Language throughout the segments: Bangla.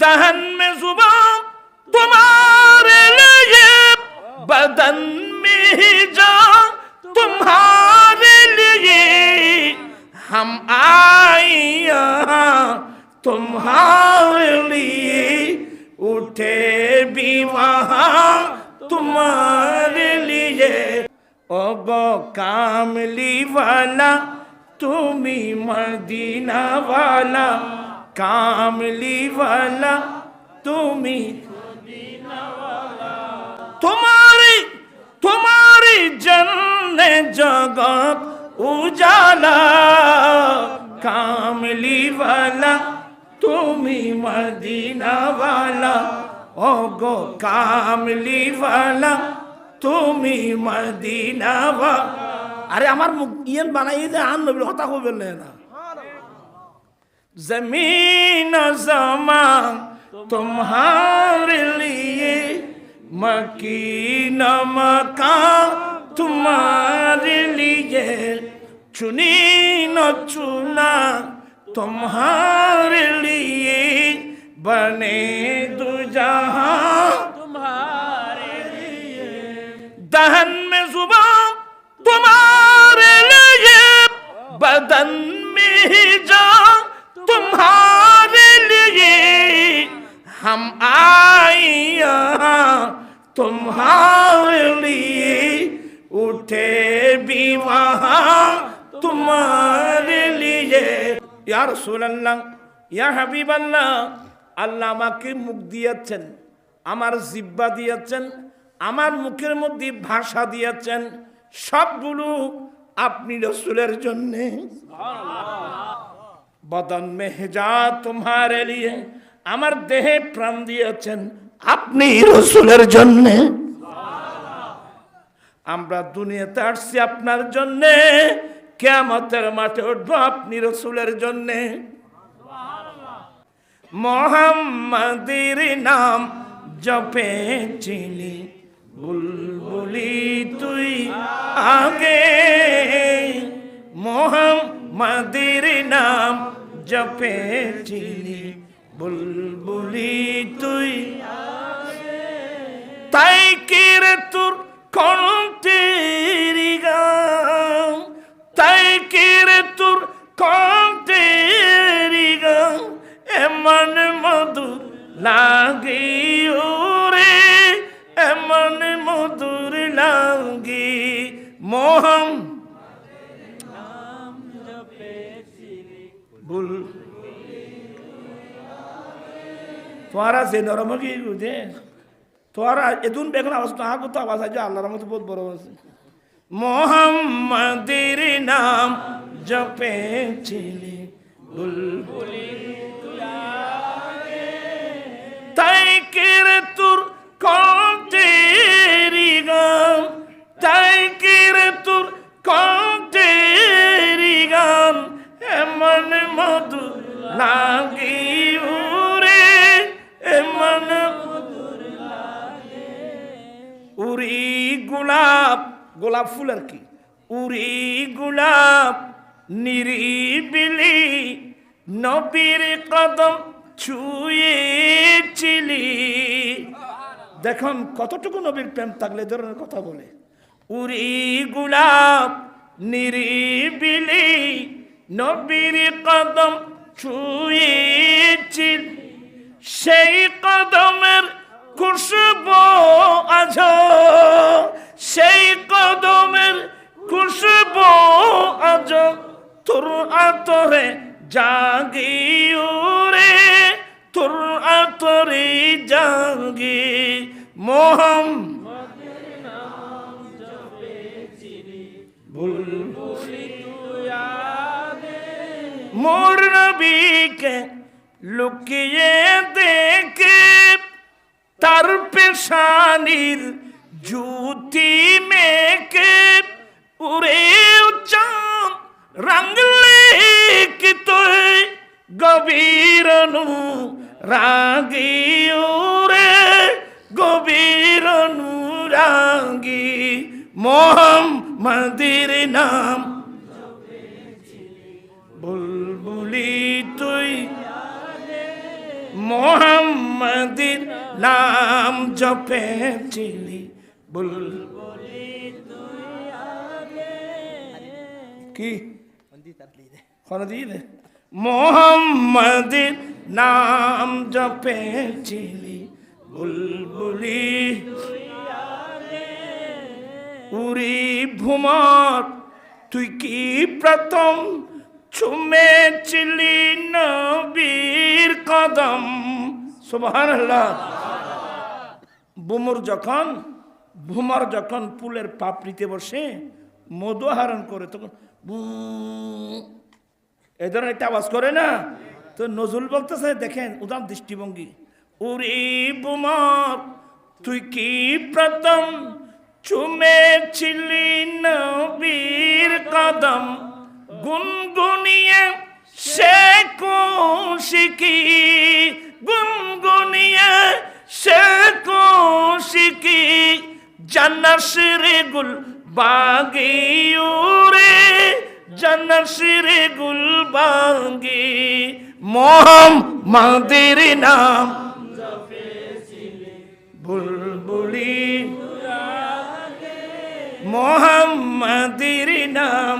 दहन में जुबा तुम्हारे लिए, बदन में ही जा तुम्हारे लिए। हम आए यहाँ तुम्हारे लिए, उठे भी वहाँ तुम्हारे लिए। ओगो कामली वाला तुम्हें मदीना वाला কামলিওয়ালা, তুমি তোমারি তোমারি জন্নে জগৎ উজালা। কামলিওয়ালা, তুমি মদিনাওয়ালা ও গো কামলিওয়ালা, তুমি মদিনাওয়ালা। আরে আমার মুখ ইয়েন বানাই যে আন নবীর হতা করবেন না ज़मीन जमान तुम्हारे लिए मकीन मकान तुम्हारे लिए। चुनी न चुना तुम्हारे लिए बने दो जहाँ तुम्हारे लिए। दहन में ज़ुबान तुम्हारे लिए बदन में ही जान तुम्हारे लिए हम आए यहाँ तुम्हारे लिए उठे भी वहाँ तुम्हारे लिए या रसूल अल्लाह ইয়া হাবিব আল্লাহ আল্লাহ আমাকে মুখ দিয়েছেন আমার জিব্বা দিয়েছেন আমার মুখের মধ্যে ভাষা দিয়েছেন সবগুলো আপনি রসুলের জন্যে বদন মেহজা তোমারে লিয়ে আমার দেহে প্রাণ দিয়েছেন আপনি রসুলের জন্যে। আমরা দুনিয়াতে আসছি আপনার জন্যে কেমতের মাঠে উঠবো আপনি রসুলের জন্যে। মোহাম্মদের নাম জপে চিনি, বুলবুলি তুই আগে। মোহাম্মদের নাম জপে চিনি বুলবুলি তুই তাই কিরে তোর কণ্ঠেরি গান? তাই কিরে তোর কণ্ঠেরি গান? এমন মধুর লাগে ওরে এমন মধুর লাগে। মোহম ভুল। তোরা যে নরম কি বুঝে তোরা এদুন বেগুন আওয়াজ না আগত আওয়াজ আছে আল্লাহর মতো বহুত বড় আছে মোহাম্মদের নাম জপে ছিলি বুলবুলি তাই কেরে তোর কণ্ঠেরি গান তাই কেরে তোর কণ্ঠেরি গান এমন লাগি উরে এমন উরি গোলাপ গোলাপ ফুল আর কি। উরি গোলাপ, নিরিবিলি নবীর কদম ছুঁয়েছিলি। দেখুন, কতটুকু নবীর প্রেম থাকলে ধরনের কথা বলে। উরি গোলাপ, নিরিবিলি নবীর কদম ছুঁয়েছিল সেই কদমের খুশবু আজ সেই কদমের খুশবু আজ তোর আতরে জাগি উরে তোর আতরে জাগি মোহম। মোর নবীকে লুকিয়ে দেখে তার পেশানির জুতি মেকে উড়ে চাঁদ রাঙলে কি তুই গভীরনু রাগি উরে গভীরনু রাগি মোহাম্মদের নাম মোহাম্মদের নাম জপেছিলি বুলবুল কি? মোহাম্মদের নাম জপেছিলি বুলবুলি উরি ভুমর তুই কি প্রথম ছুমেছিলি নবীর কদম। সুবহানাল্লাহ। বুমর যখন ভুমর যখন পুলের পাপড়িতে বসে মধু আহরণ করে, তখন এই ধরনের একটা আওয়াজ করে না? তো নজরুল বলতেছে, দেখেন উদাম দৃষ্টিভঙ্গি। উরি বুমর, তুই কি প্রথম চুমেছিলি নবীর কদম? গুনগুনিয়ে সে কুশিকি, গুনগুনিয়ে সে কুশিকি জান্নাশিরে গুল বাগিউরে জান্নাশিরে গুল বাগি মোহাম্মদের নাম বুলবুলি। মোহাম্মদের নাম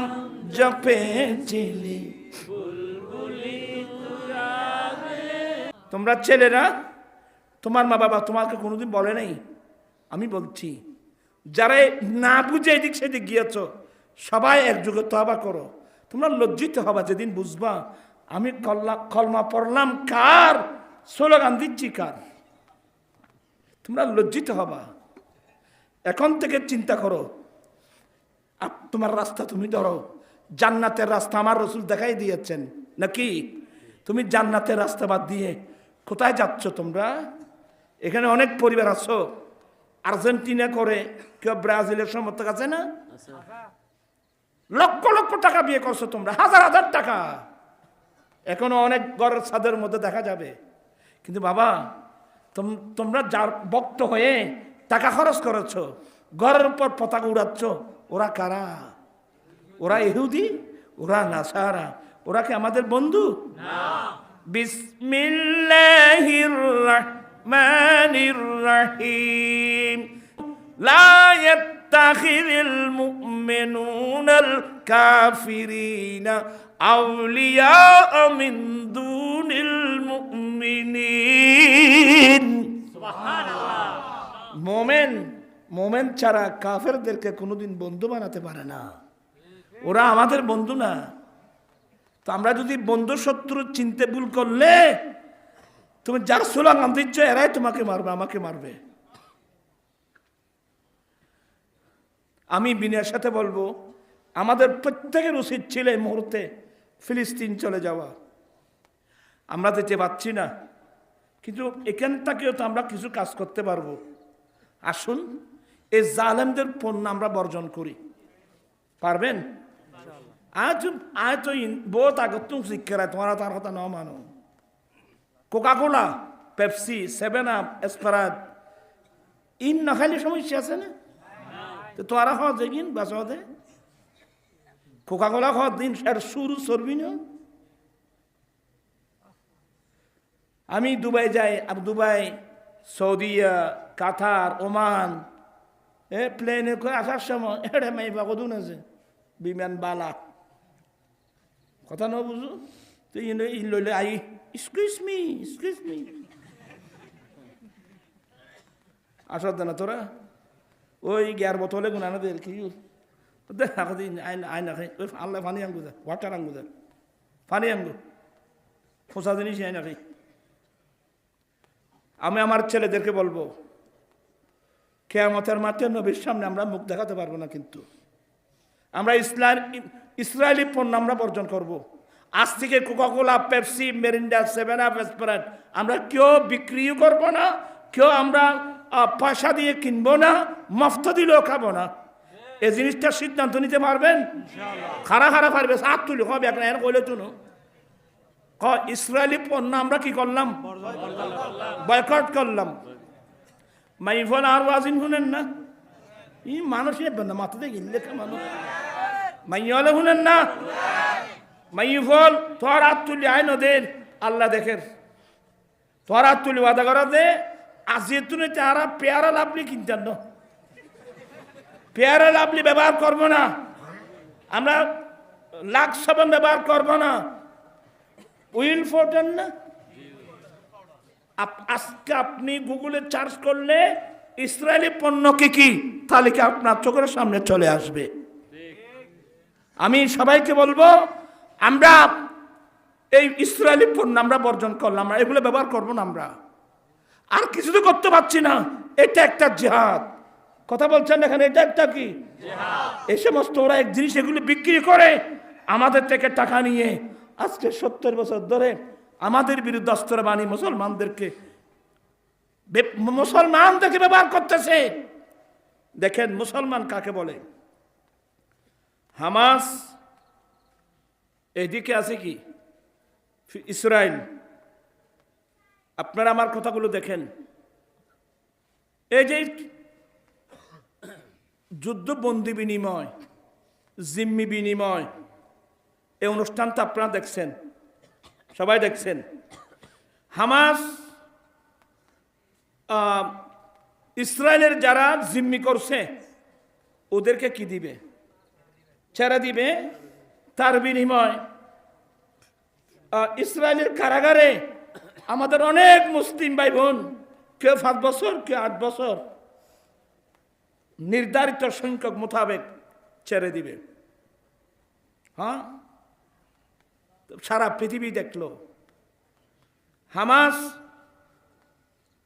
তোমরা ছেলেরা, তোমার মা বাবা তোমাকে কোনোদিন বলে নাই? আমি বলছি, যারা না বুঝে এদিক সেদিক গিয়েছ, সবাই একযোগে তবা করো। তোমরা লজ্জিত হবা যেদিন বুঝবা। আমি কলমা পড়লাম কার? স্লোগান দিচ্ছি কার? তোমরা লজ্জিত হবা। এখন থেকে চিন্তা করো তোমার রাস্তা তুমি ধরো। জান্নাতের রাস্তা আমার রসুল দেখাই দিয়েছেন। নাকি? তুমি জান্নাতের রাস্তা বাদ দিয়ে কোথায় যাচ্ছ তোমরা? এখানে অনেক পরিবার আছো। আর্জেন্টিনা করে কেউ ব্রাজিলের সমর্থক আছে না? লক্ষ লক্ষ টাকা বিয়ে করছ তোমরা হাজার হাজার টাকা। এখনও অনেক ঘরের ছাদের মধ্যে দেখা যাবে। কিন্তু বাবা তোম- তোমরা যার বক্ত হয়ে টাকা খরচ করেছ ঘরের উপর পতাকা উড়াচ্ছ ওরা কারা? ওরা ইহুদি? ওরা নাসারা? ওরা কি আমাদের বন্ধু? বিসমিল্লাহির রহমানির রহিম লা মিন মোমেন মোমেন ছাড়া কাফেরদেরকে কোনোদিন বন্ধু বানাতে পারে না। ওরা আমাদের বন্ধু না। তো আমরা যদি বন্ধু শত্রু চিনতে ভুল করলে, তুমি যার স্লোগান দিচ্ছ এরাই তোমাকে মারবে, আমাকে মারবে। আমি বিনয়ের সাথে বলব, আমাদের প্রত্যেকের উচিত ছিল এই মুহূর্তে ফিলিস্তিন চলে যাওয়া। আমরা যেতে পারছি না। কিন্তু এখান থেকেও তো আমরা কিছু কাজ করতে পারব। আসুন, এই জালেমদের পণ্য আমরা বর্জন করি। পারবেন? আগত তুমি শিক্ষা তোমার তার কথা ন মানো coca cola pepsi seven up এসপারাত ইন না খাইলে সমস্যা আছে না? তো তোরা খাওয়া বাসাতে কোকা কোলা খাওয়ার দিন আর সুর সরবি না? আমি দুবাই যাই, আব দুবাই সৌদিয়া কাতার ওমান, এ, প্লেনে করে আসার সময় এড়ে মাই বাগদুন আছে। বিমান বালা। কথা ন বুঝু? তো ই লইলে I excuse me excuse me আসার দেনা তোরা? ওই গ্যার বোতলে গুনানো দের কি? দেখ আইন আইন রাখে ওই আল্লাহ ফানি আঙ্গু দে ওয়াটার আঙ্গু দে ফানি আঙ্গু ফোসা জিনিস আইন রাখি আমি আমার ছেলেদেরকে বলব, কেয়ামতের মাঠে নবীর সামনে আমরা মুখ দেখাতে পারব না কিন্তু। আমরা ইসলাম ইসরায়েলি পণ্য আমরা বর্জন করব। আজ থেকে coca cola pepsi Mirinda seven up এসপারাট আমরা কেউ বিক্রিও করব না কেউ আমরা পয়সা দিয়ে কিনবো না মফত দিলেও খাব না। এই জিনিসটা সিদ্ধান্ত নিতে পারবেন? খারা খারা পারবে হাত তুলি হবে এখন এর কইলে তুনো ক ইসরায়েলি পণ্য আমরা কি করলাম? বয়কট করলাম। মাইফল আর ওয়াজিন শুনেন না? ই মানুষের না মাথাতে গিললে মানুষ। মাইয়লে শুনেন না? মাইফল তোর হাত তুলি আয় নদের আল্লাহ দেখের তোরা তুলি বাধা করা দে আজিয়ে তুলে তারা পেয়ারা লাভলি কিনতেন না। পেয়ারা লাভলি ব্যবহার করব না। আমরা লাখ সাবান ব্যবহার করব না। উইল ফোর্টেন না? আজকে আপনি গুগলে চার্জ করলে ইসরায়েলি পণ্য কি কি তালিকা আপনার চোখের সামনে চলে আসবে। আমি সবাইকে বলব আমরা এই ইসরায়েলি পণ্য আমরা বর্জন করলাম আমরা এগুলো ব্যবহার করব না আমরা। আর কিছু তো করতে পারছি না এটা একটা জেহাদ। কথা বলছেন এখানে এটা একটা কি? এই সমস্ত ওরা এক জিনিস এগুলো বিক্রি করে আমাদের থেকে টাকা নিয়ে আজকে সত্তর বছর ধরে আমাদের বিরুদ্ধে অস্ত্র বাণী মুসলমানদেরকে মুসলমানদেরকে ব্যবহার করতেছে। দেখেন মুসলমান কাকে বলে? হামাস, এদিকে আছে কি? ইসরায়েল আপনারা আমার কথাগুলো দেখেন। এই যে যুদ্ধ বন্দি বিনিময়, জিম্মি বিনিময় এই অনুষ্ঠানটা আপনারা দেখছেন। সবাই দেখছেন। হামাস ইসরায়েলের যারা জিম্মি করছে, ওদেরকে কি দিবে? ছেড়ে দিবে তার বিনিময় ইসরায়েলের কারাগারে আমাদের অনেক মুসলিম ভাই বোন কেউ পাঁচ বছর, কেউ আট বছর, নির্ধারিত সংখ্যক মোতাবেক ছেড়ে দিবে হ্যাঁ? সারা পৃথিবী দেখল। হামাস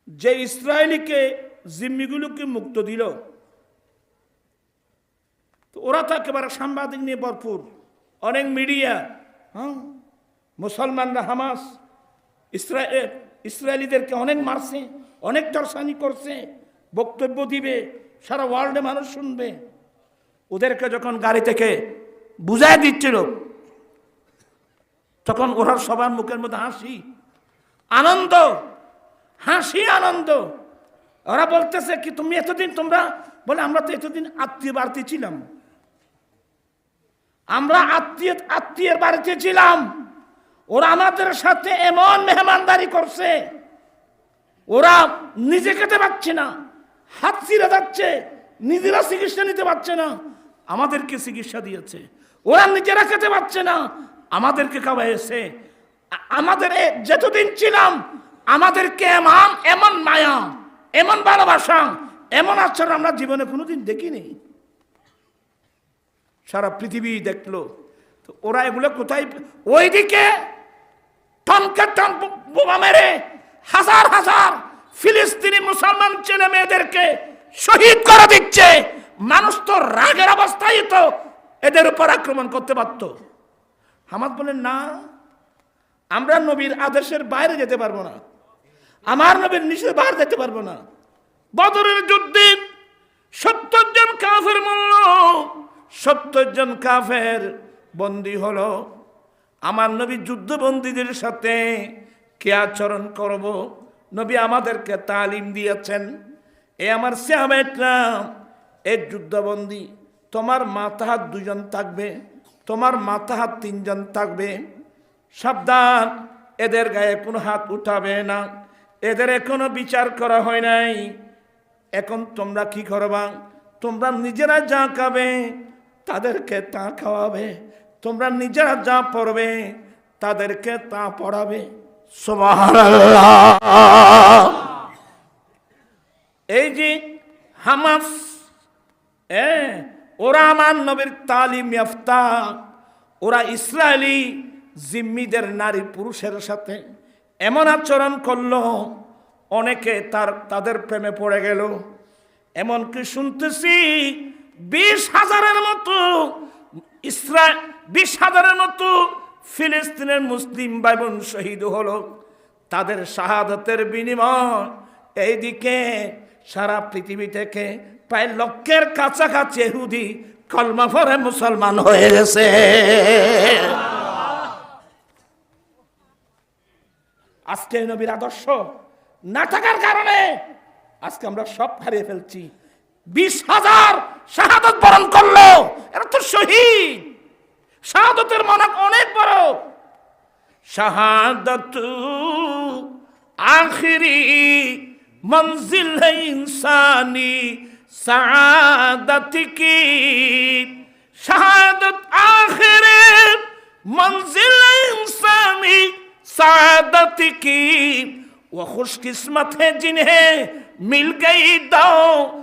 যে ইসরায়েলিকে জিম্মিগুলোকে মুক্ত দিল তো ওরা তো একেবারে সাংবাদিক নিয়ে ভরপুর। অনেক মিডিয়া হ্যাঁ? মুসলমানরা হামাস ইসরায়েল ইসরায়েলিদেরকে অনেক মারছে, অনেক দর্শানি করছে, বক্তব্য দিবে, সারা ওয়ার্ল্ডে মানুষ শুনবে। ওদেরকে যখন গাড়ি থেকে বুঝাই দিচ্ছিল, তখন ওরা সবার মুখের মধ্যে হাসি, আনন্দ হাসি, আনন্দ। ওরা বলতেছে কি, তুমি এতদিন তোমরা, বলে, আমরা তো এতদিন আত্মীয় বাড়িতে ছিলাম। আমরা আত্মীয়, আত্মীয়ের বাড়িতে ছিলাম। ওরা আমাদের সাথে এমন মেহমানদারি করছে। ওরা নিজে খেতে পারছে না, হাত ছিঁড়ে যাচ্ছে, নিজেরা চিকিৎসা নিতে পারছে না, আমাদেরকে চিকিৎসা দিয়েছে। ওরা নিজেরা খেতে পারছে না, আমাদেরকে খাওয়াইছে। আমাদের যতদিন ছিলাম আমাদেরকে এমন এমন মায়া, এমন ভালোবাসা, এমন আচরণ আমরা জীবনে কোনোদিন দেখিনি। সারা পৃথিবী দেখল। তো ওরা এগুলো কোথায় ওইদিকে টনকে টন বো- বোমা মেরে হাজার হাজার ফিলিস্তিনি মুসলমান ছেলে মেয়েদেরকে শহীদ করে দিচ্ছে। মানুষ তো রাগের অবস্থায় তো এদের উপর আক্রমণ করতে পারত। হামাদ বলেন, না, আমরা নবীর আদেশের বাইরে যেতে পারব না। আমার নবীর নিষেধ বাইরে যেতে পারব না। বদরের যুদ্ধে সত্তর জন কাফের সত্তর জন কাফের বন্দী হলো। আমার নবী যুদ্ধবন্দীদের সাথে কে আচরণ করব? নবী আমাদেরকে তালিম দিয়েছেন। এ আমার শ্যামেটরা এ যুদ্ধবন্দী, তোমার মাথা হাত দুজন থাকবে, তোমার মাথা হাত তিনজন থাকবে। সাবধান, এদের গায়ে কোনো হাত উঠাবে না, এদের এখনও বিচার করা হয় নাই। এখন তোমরা কি করবা? তোমরা নিজেরা যা খাবে তাদেরকে তা খাওয়াবে। তোমরা নিজেরা যা পড়বে, তাদেরকে তা পড়াবে। এই যে হামাস ওরা আমার নবীর তালিম ওরা ইসরায়েলি জিম্মিদের নারী পুরুষের সাথে এমন আচরণ করল, অনেকে তার, তাদের প্রেমে পড়ে গেল। এমনকি শুনতেছি বিশ হাজারের মতো ইসরায়েল বিশ হাজারের মতো ফিলিস্তিনের মুসলিম ভাই বোন শহীদ হলো। তাদের শাহাদতের বিনিময় এইদিকে সারা পৃথিবী থেকে প্রায় লক্ষের কাছাকাছি এহুদি কলমা পরে মুসলমান হয়ে গেছে। আজকে নবীর আদর্শ না থাকার কারণে আজকে আমরা সব হারিয়ে ফেলছি। বিশ হাজার শাহাদত বরণ করলো এরা তো শহীদ শাহাদতের মনে অনেক বড় শাহাদত आखिरी मंजिल है इंसानी सआदत की शहादत आखिरी मंजिल है इंसानी सआदत की वो खुशकिस्मत है जिन्हें मिल गई दौलत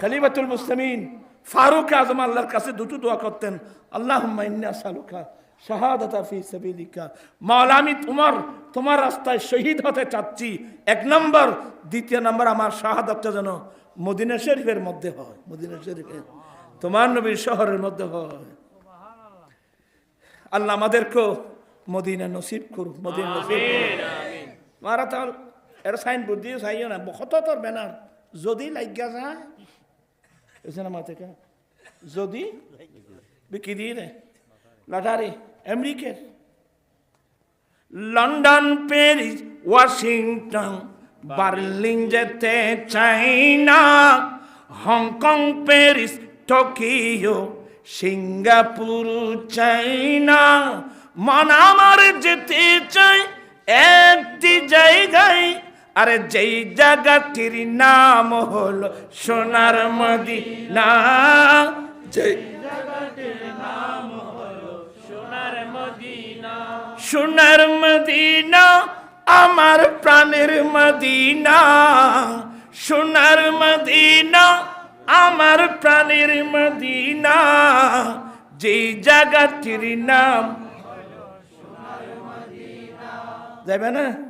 খালিবাতুল মুসলামিন ফারুক আজম আল্লাহর কাছে দুটো দোয়া করতেন আল্লাহ সালুকা শাহাদাতা ফি সাবিলিকা। মাওলা আমি তোমার তোমার রাস্তায় শহীদ হতে চাচ্ছি। এক নম্বর। দ্বিতীয় নম্বর আমার শাহাদাতটা যেন মদিনা শরীফের মধ্যে হয় মদিনা শরীফে তোমার নবীর শহরের মধ্যে হয়। আল্লাহ আমাদেরকেও মদিনা নসিব করুক মদিনা নসিব মারা এর সাইন বুদ্ধি চাইও না কত তোর ব্যানার যদি লাগিয়া যায় এসে না মাথে যদি বিকি দিয়ে দেয় লাটারি আমেরিকার লন্ডন প্যারিস ওয়াশিংটন বার্লিন যেতে চাই না Hong Kong Paris Tokyo Singapore China মন আমার যেতে চাই একটি জায়গায় আরে যেই জায়গাটির নাম হলো সোনার মদিনা। যেই সোনার মদিনা, আমার প্রাণের মদিনা। সোনার মদিনা, আমার প্রাণের মদিনা। যেই জায়গাটির নাম যাবে না?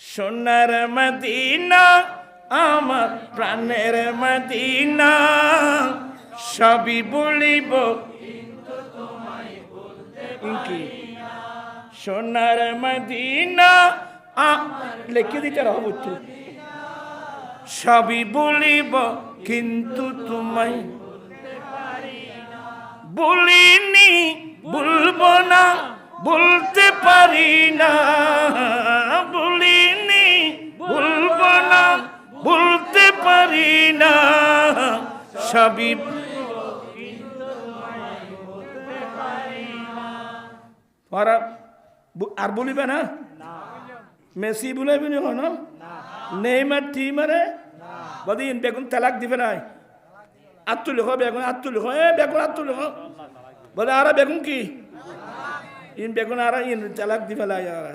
সোনার মদিনা, আমার প্রাণের মদিনা। সবই বলিব সোনার মদিনা লিখে দিতে রহ বুঝছ সবই বলিব, কিন্তু তোমায় বলিনি, বলব না, বলতে পারি না বলিনি সবই ওরা আর বলিবে না? মেসি বলিবে না না নেইমার টিমারে? বদিন বেগুন তালাক দিবে নাই। আত্মু লিখো, বেগুন আত্মু লিখো। এ, বেগুন আত্মু লিখো। বলে, আর বেগুন কি? ইন বেগুন আর ইন তালাক দিবে লাই আর।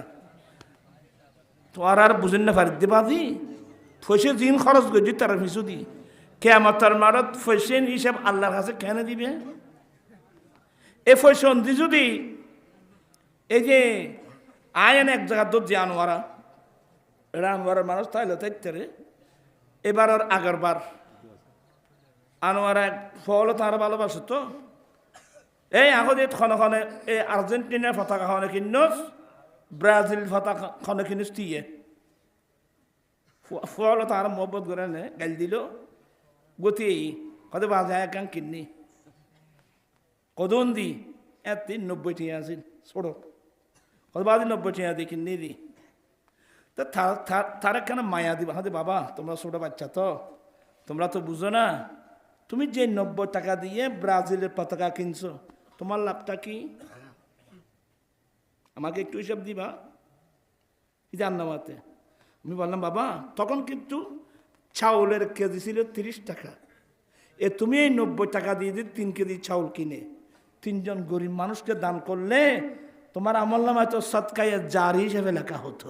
তো আর আর বুঝেন না পারি দিবা দি ফসে দিন খরচ করছি তার মিশু দি। কেমতার মারত ফসেন হিসাব আল্লাহর কাছে কেন দিবে? এ ফসন দি যদি এই যে আয়ন এক জায়গা দোর যে আনোয়ারা এটা আনোয়ারের মানুষ, তাইলে তাইতে এবার আর আগের বার আনোয়ারা ফল তার ভালোবাসে তো। এই আগতে খনে খনে এই আর্জেন্টিনার পতাকা খনে কিনস ব্রাজিল পতাকা খনে কিনস দিয়ে ফল তার মহব্বত করে গাল দিল। গতি কত বাজায় কান কিননি কদন দি এত তিন নব্বই টিয়া আছিল ছোড়ো কত বাদি নব্বই টিয়া দি কিনি দি তো তার মায়া দিবা হাতে বাবা তোমরা ছোট বাচ্চা তো তোমরা তো বুঝো না তুমি যে নব্বই টাকা দিয়ে ব্রাজিলের পতাকা কিনছো তোমার লাভটা কি আমাকে একটু হিসাব দিবা জান্নামাতে আমি বললাম বাবা তখন কিন্তু চাউলের কেজি ছিল তিরিশ টাকা। এ তুমি এই নব্বই টাকা দিয়ে দিয়ে তিন কেজি চাউল কিনে, তিনজন গরিব মানুষকে দান করলে তোমার আমল নামায় তো সৎকাইয়ে জার হিসেবে লেখা হতো।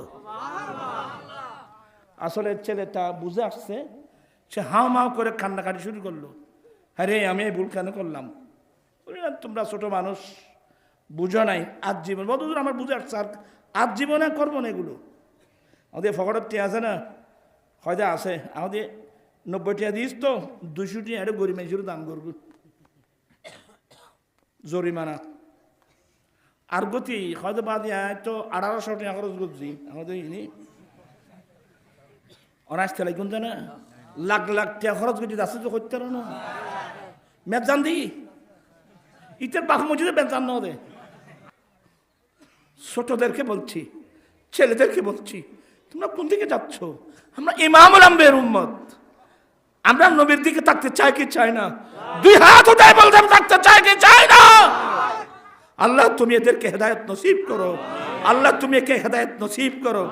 আসলে ছেলেটা বুঝে আসছে, সে হাও মাও করে কান্নাকাটি শুরু করল। আরে, আমি এই ভুল কেন করলাম? তোমরা ছোট মানুষ, বুঝো নাই, আজ জীবন বদুর আমার বুঝে আসছে, আর আজ জীবনে করব না এগুলো। আমাদের ফকরের আছে না? হয়তো আছে। আমাদের নব্বই টিয়া দিস তো দুশো টিয়া এটা গরিব মানুষের দান করব। জরিমানা। আর গতি, হয়তো বাদ তো আঠারোশো টাকা খরচ করছি। আমাদের ইনি অনার্স লাগুন না, লাখ লাখ টাকা খরচ করছি যাচ্ছে তো করতে পারো না। মেজান দি। ইটার বাপ মসজিদে বেজান না ওদের। ছোটদেরকে বলছি, ছেলেদেরকে বলছি তোমরা কোন দিকে যাচ্ছ? আমরা ইমামুল আম্বের উম্মত। আমরা নবীর দিকে থাকতে চাই কি চাই না? দুই হাত উঠায় বলতাম থাকতে চাই কি চাই না? আল্লাহ, তুমি এদেরকে হেদায়ত নসিব করো। আল্লাহ, তুমি একে হেদায়ত নসিব করো।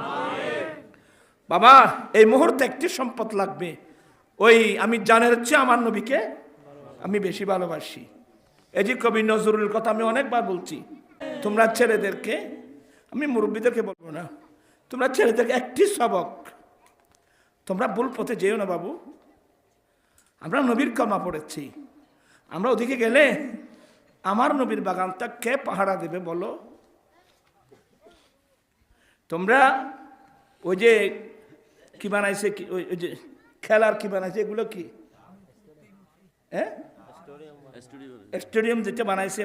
বাবা, এই মুহূর্তে একটি সম্পদ লাগবে। ওই আমি জানের চেয়ে আমার নবীকে আমি বেশি ভালোবাসি। এই যে কবি নজরুলের কথা আমি অনেকবার বলছি। তোমরা ছেলেদেরকে, আমি মুরব্বীদেরকে বলব না। তোমরা ছেলেদেরকে একটি সবক। তোমরা ভুল পথে যেও না বাবু। আমরা নবীর কর্মা পড়েছি। আমরা ওদিকে গেলে আমার নবীর বাগানটা কে পাহারা দেবে বলো? তোমরা ওই যে কি বানাইছে কি, ওই যে খেলার কি বানাইছে, এগুলো কি? হ্যাঁ? স্টেডিয়াম যেটা বানাইছে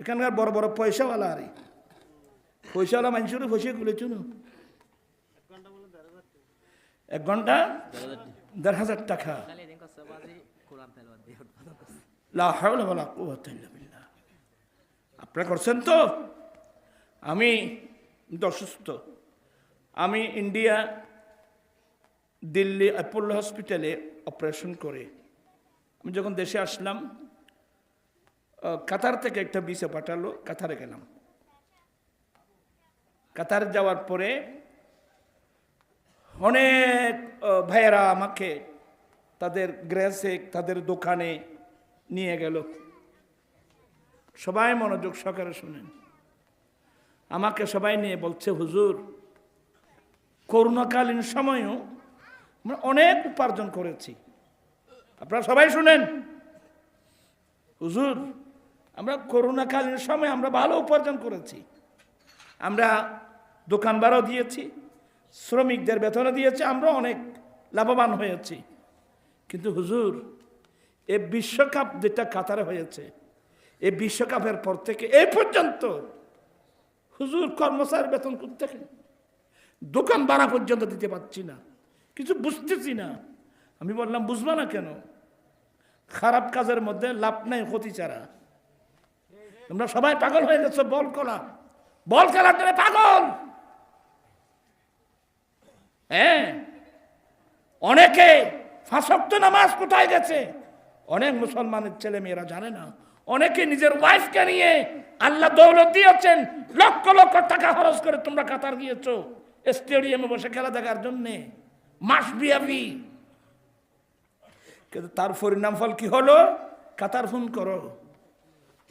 এখানকার বড় বড় পয়সাওয়ালা আর। পয়সাওয়ালা মানুষের বসে খুলেছ না। এক ঘণ্টা? দেড় হাজার টাকা। আপনারা করছেন তো? আমি অসুস্থ। আমি ইন্ডিয়া দিল্লি অ্যাপোলো হসপিটালে অপারেশন করে। আমি যখন দেশে আসলাম কাতার থেকে একটা বিষে পাঠালো, কাতারে গেলাম। কাতার যাওয়ার পরে অনেক ভাইয়েরা আমাকে তাদের গ্রেসে, তাদের দোকানে নিয়ে গেল। সবাই মনোযোগ সহকারে শুনেন। আমাকে সবাই নিয়ে বলছে, হুজুর, করোনাকালীন সময়ও আমরা অনেক উপার্জন করেছি। আপনারা সবাই শুনেন। হুজুর, আমরা করোনাকালীন সময় আমরা ভালো উপার্জন করেছি। আমরা দোকান ভাড়াও দিয়েছি। শ্রমিকদের বেতনে দিয়েছে আমরা অনেক লাভবান হয়েছি। কিন্তু হুজুর, এ বিশ্বকাপ যেটা কাতারে হয়েছে। এই বিশ্বকাপের পর থেকে এই পর্যন্ত হুজুর কর্মচারীর বেতন করতে দোকান ভাড়া পর্যন্ত দিতে পারছি না, কিছু বুঝতেছি না। আমি বললাম, বুঝবা না কেন? খারাপ কাজের মধ্যে লাভ নাই ক্ষতি ছাড়া। তোমরা সবাই পাগল হয়ে গেছো, বল করা বল খেলার জন্য পাগল! হ্যাঁ? অনেকে ফাঁসক্ত নামাজ কোথায় গেছে? অনেক মুসলমানের ছেলে মেয়েরা জানে না। অনেকে নিজের ওয়াইফকে নিয়ে আল্লাহ দৌলত দিয়েছেন, লক্ষ লক্ষ টাকা খরচ করে তোমরা কাতার গিয়েছো স্টেডিয়ামে বসে খেলা দেখার জন্যে। মাস বিয়াবি কিন্তু তার পরিণাম ফল কি হলো? কাতার ফোন করো।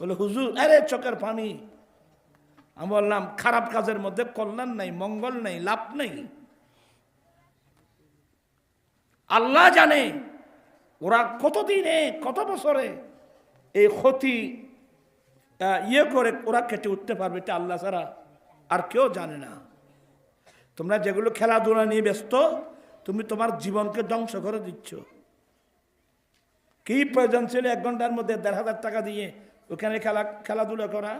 বলে, হুজুর, আরে চোখের পানি। আমি বললাম, খারাপ কাজের মধ্যে কল্যাণ নাই, মঙ্গল নাই, লাভ নেই। আল্লাহ জানে। ওরা কতদিনে, কত বছরে এই ক্ষতি ইয়ে করে ওরা কেটে উঠতে পারবে এটা আল্লাহ ছাড়া আর কেউ জানে না। তোমরা যেগুলো খেলাধুলা নিয়ে ব্যস্ত, তুমি তোমার জীবনকে ধ্বংস করে দিচ্ছ। কি প্রয়োজন ছিল এক ঘণ্টার মধ্যে দেড় হাজার টাকা দিয়ে ওখানে খেলা, খেলাধুলা করা?